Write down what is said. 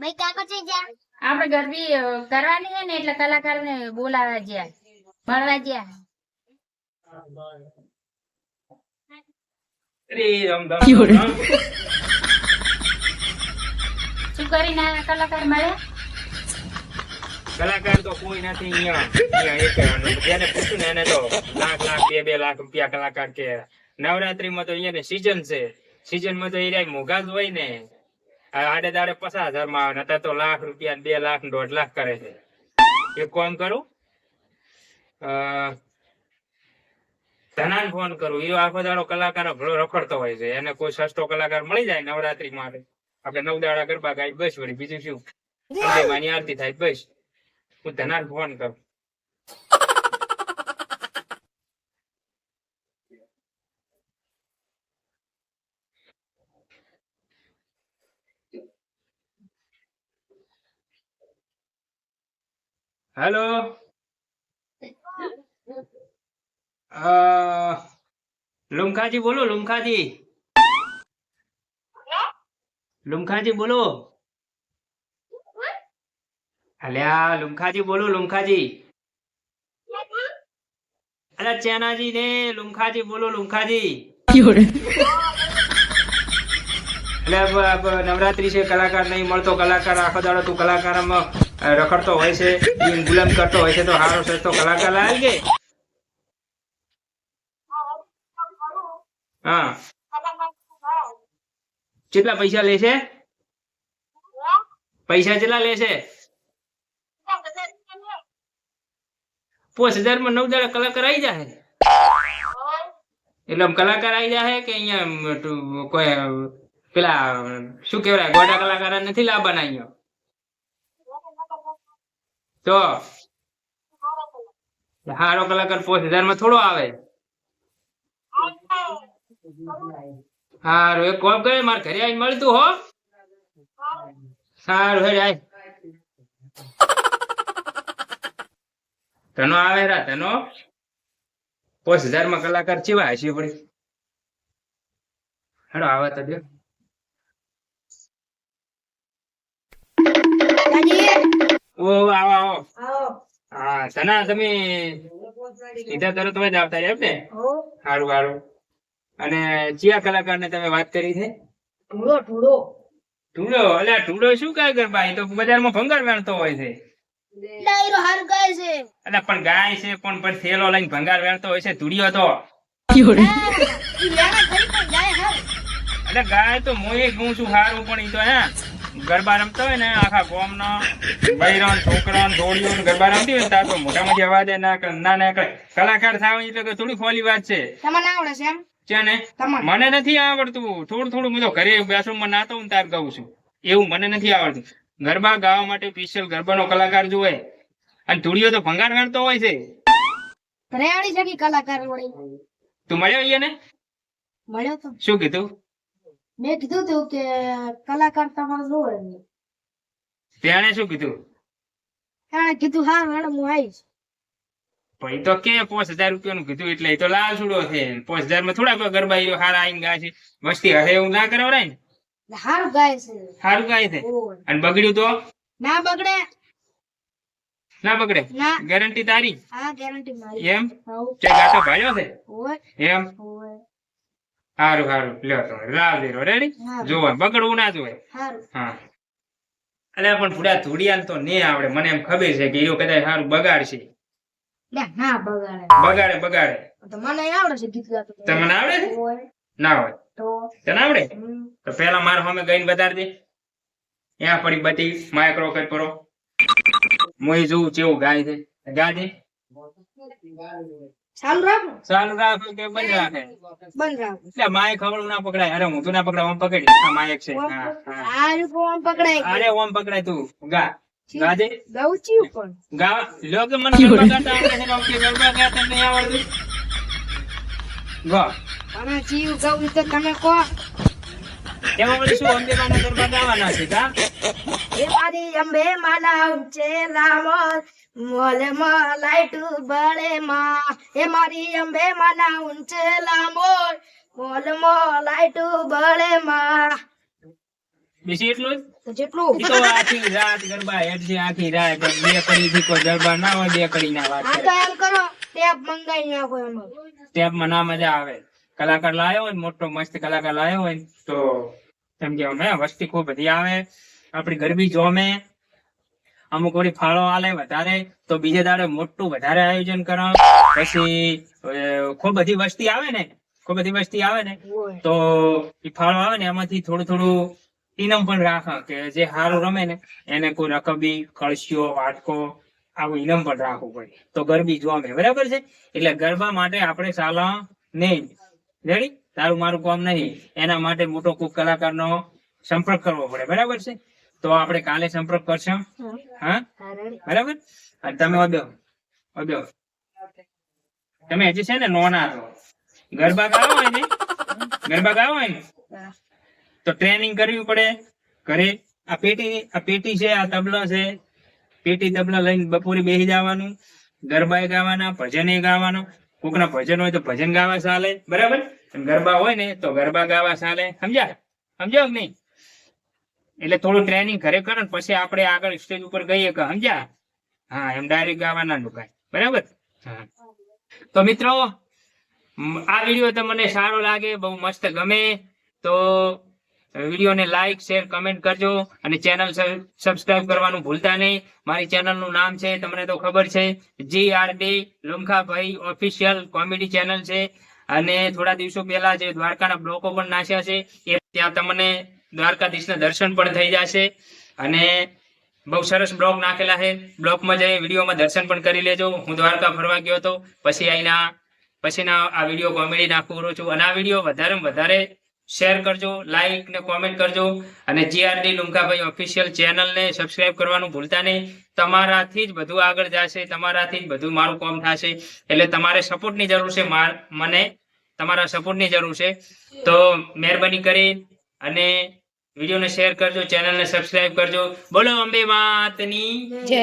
ભાઈ કાકો છે જ્યાં આપણે ગરબી કરવાની છે ને એટલે કલાકારને બોલાવા ગયા મળવા રામ. શું કરી ના કલાકાર મળે? કલાકાર તો કોઈ નથી અહીંયા. અહીંયા એક જેને પૂછ્યું ને એને તો લાખ લાખ બે બે લાખ રૂપિયા કલાકાર કે. નવરાત્રીમાં તો અહીંયા સીઝન છે. સીઝનમાં તો એ મોઘા જ હોય ને. આડે દાડે પચાસ હજારમાં આવે તો લાખ રૂપિયા બે લાખ દોઢ લાખ કરે છે. એક કોમ કરું? ધનાન ફોન કરું. એ આખો દાડો કલાકાર ભલો રખડતો હોય છે. એને કોઈ સસ્તો કલાકાર મળી જાય નવરાત્રી માટે. આપણે નવ દાડા ગરબા ગાય બસ વળી. બીજું શું? આરતી થાય બસ. હું ધનાન ફોન કરું. હેલો લુમખાજી બોલો લુમખાજી લુમખાજી બોલો અલ્યા લુમખાજી બોલો લુમખાજી અલ્યા ચેનાજી ને લુમખાજી બોલો લુમખાજી એટલે નવરાત્રી છે કલાકાર નહીં મળતો કલાકાર આખો દાડો તું કલાકારમાં રખડતો હોય છે ગુલામ કરતો હોય છે તો હારો સસ્તો કલાકાર લાવી કે હા કેટલા પૈસા લેશે પૈસા કેટલા લેશે પાંચ હજારમાં નવ દાડા કલાકાર આવી જાય એટલે આમ કલાકાર આવી જાય કે અહીંયા કોઈ પેલા શું કેવાય ગોડા કલાકાર નથી લાવવાના અહીંયા? તો હારો કલાકાર પોસ્ટ હજારમાં થોડો આવે. હારું, એક કોલ કરે, મારે ઘરે આવીને મળતું હો. સારું, હેડ આય. તનો આવે રા તનો પોસ્ટ હજારમાં કલાકાર ચેવા હશે પડી હેડો આવે તો ઓ આવો આવો. હા સના તમે સીધા તરત જ આવતા એમ ને? સારું સારું અને ચિયા કલાકાર ને તમે વાત કરી છે? ઢૂંઢો અલ્યા ઢૂંઢો શું કાય ગરબા? એ તો બજારમાં ભંગાર વેણતો હોય છે. ડાયરો હારું ગાય છે. અલ્યા પણ ગાય છે પણ પણ થેલો લઈને ભંગાર વેણતો હોય છે ધૂળિયો તો. એટલે ગાય તો મોય કહું છું સારું પણ ઈ તો હે? ગરબા રમતો હોય ને આખા ગોમ નો બૈરણ છોકરા ધોળીઓ ગરબા રમતી હોય તાર તો મોટા મોટી અવાજે ના ના ના કલાકાર થાવ એટલે કે થોડી ખોલી વાત છે. તમને આવડે છે એમ? છે મને નથી આવડતું. થોડું થોડું હું તો ઘરે બેસું નાતો હું તાર ગાઉં છું. એવું મને નથી આવડતું. ગરબા ગાવા માટે સ્પેશિયલ ગરબાનો કલાકાર જોવે. અને ધૂળીઓ તો ભંગાર ગણતો હોય છે. રેવાડી છે કલાકાર તું મળ્યો અહીંયા ને? મળ્યો તો. શું કીધું? મેં કીધું તું કે કલાકાર તમારે જોવે તેણે શું કીધું? તેણે કીધું હા મેડમ હું આવીશ. ભાઈ તો કે પાંચ હજાર રૂપિયાનું કીધું એટલે એ તો લાલ છૂડો છે. પાંચ હજારમાં થોડા ગરબા હીરો હારા આવીને ગાય છે. મસ્તી હરે એવું ના કરાવરાય ને? હારું ગાય છે. સારું ગાય છે? અને બગડ્યું તો? ના બગડે. ના બગડે? ગેરંટી તારી? હા ગેરંટી મારી. એમ. તે ગાતો ભાડ્યો છે? એમ? સારું સારું લ્યો તો લાવ દેરો રેડી હા. જોવા બગડવું ના જોવે હા. અલ્યા પણ પૂરા ધૂળિયાને તો નહીં આવડે. મને એમ ખબર છે કે એ કદાચ સારું બગાડશે. લે બગાડે. બગાડે બગાડે. તો મને આવડે છે ગીત ગાતો તમને આવડે છે? ના હોય. તો? તને આવડે? તો પેલા મારા સામે ગઈને બતાડ દે. ત્યાં પડી બધી માઇક્રો કટ કરો મોય જોઉં કેવું ગાય છે. ગાજે. ચાલુ રાખો. ચાલુ રાખો કે બંધ રાખે? બંધ રાખો. એટલે માય ખબર ના પકડાય. અરે હું તું ના પકડાય ઓમ પકડી. આ માયક છે. હા હા. આ પકડાય અરે ઓમ પકડાય તું. ગા. ગાજે. ગૌ. ચિયું ગા લો કે મને ગરબા આવડે છે બાપ ગરબા ગાતા નહીં આવડતું. ગા. અને ચિયું ગૌ તો તમે કહો. એમાં વળી શું અંબેમાના ગરબા ગાવાના છે ગા? એ મારી અંબે માના ઊંચે લામો મોલે લાઈટ બળે માં. એ મારી અંબે માના ઊંચેલા મોર. મોલ લાઈટ બળે માં. બેસી એટલું જ? તો જેટલું. તો આખી રાત ગરબા હેડશે આખી રાત બે કડી થી કોઈ ગરબા ના હોય બે કડી ના વાત આ કરે. તો એમ કરો ટેપ મંગાઈ નાખો એમાં. ટેપમાં ના મજા આવે. કલાકાર લાયો હોય મોટો મસ્ત કલાકાર લાયો હોય તો? એમ કે અમે વસ્તી ખૂબ બધી આવે. આપણી ગરબી જોમે. અમુક વળી ફાળો આલે વધારે તો બીજે દાડે મોટું વધારે આયોજન કરો. પછી ખૂબ બધી વસ્તી આવે ને ખૂબ બધી વસ્તી આવે ને તો એ ફાળો આવે ને એમાંથી થોડું થોડું ઇનામ પણ રાખે કે જે સારું રમે ને એને કોઈ રકબી કળશીઓ વાટકો આવું ઇનામ પણ રાખવું પડે. તો ગરબી જોવા મેં બરાબર છે? એટલે ગરબા માટે આપણે સાલા નહીં. રેડી તારું મારું કામ નહીં. એના માટે મોટો કોઈક કલાકારનો સંપર્ક કરવો પડે. બરાબર છે? તો આપણે કાલે સંપર્ક કરશો. હા. બરાબર? અને તમે અબ્યો અબ્યો તમે હજી છે ને નોના છો. ગરબા ગાવો હોય ને? ગરબા ગાવો હોય ને? તો ટ્રેનિંગ કરવી પડે. ઘરે આ પેટી આ પેટી છે આ તબલો છે. પેટી તબલા લઈને બપોરે બેસી જવાનું. ગરબા ગાવાના ભજન એ ગાવાનું. કોકના ભજન હોય તો ભજન ગાવા ચાલે. બરાબર? ગરબા હોય ને તો ગરબા ગાવા ચાલે. સમજ્યા? સમજો કે નહીં? એટલે થોડું ટ્રેનિંગ ઘરે કરો ને પછી આપણે આગળ સ્ટેજ ઉપર ગઈએ કે સમજ્યા? હા, એમ ડાયરેક્ટ ગાવાના નુકાય બરાબર? તો મિત્રો આ વીડિયો તમને સારો લાગે, બહુ મસ્ત ગમે, તો વિડીયોને લાઈક શેર કમેન્ટ કરજો અને ચેનલ સબસ્ક્રાઇબ કરવાનું ભૂલતા નહીં. મારી ચેનલનું નામ છે, તમને તો ખબર છે G R D Lumkhabhai official comedy channel છે. અને થોડા દિવસો પહેલા જે દ્વારકાના બ્લોકો પણ નાખ્યા છે, એ ત્યાં તમને દ્વારકાધીશના દર્શન પણ થઈ જશે અને બહુ સરસ બ્લોગ નાખેલા છે. બ્લોગમાં જઈ વિડીયોમાં દર્શન પણ કરી લેજો. હું દ્વારકા ફરવા ગયો હતો. પછી અહીંના પછીના આ વીડિયો કોમેડી નાખું છું. અને આ વીડિયો વધારે વધારે શેર કરજો, લાઈક ને કોમેન્ટ કરજો. અને જીઆરડી લુમકાભાઈ ઓફિશિયલ ચેનલને સબસ્ક્રાઇબ કરવાનું ભૂલતા નહીં. તમારાથી જ બધું આગળ જશે, તમારાથી જ બધું મારું કામ થશે. એટલે તમારે સપોર્ટની જરૂર છે મને, તમારા સપોર્ટની જરૂર છે. તો મહેરબાની કરી અને વિડીયોને શેર કરજો ચેનલને સબસ્ક્રાઇબ કરજો. બોલો અંબે માતની. જય.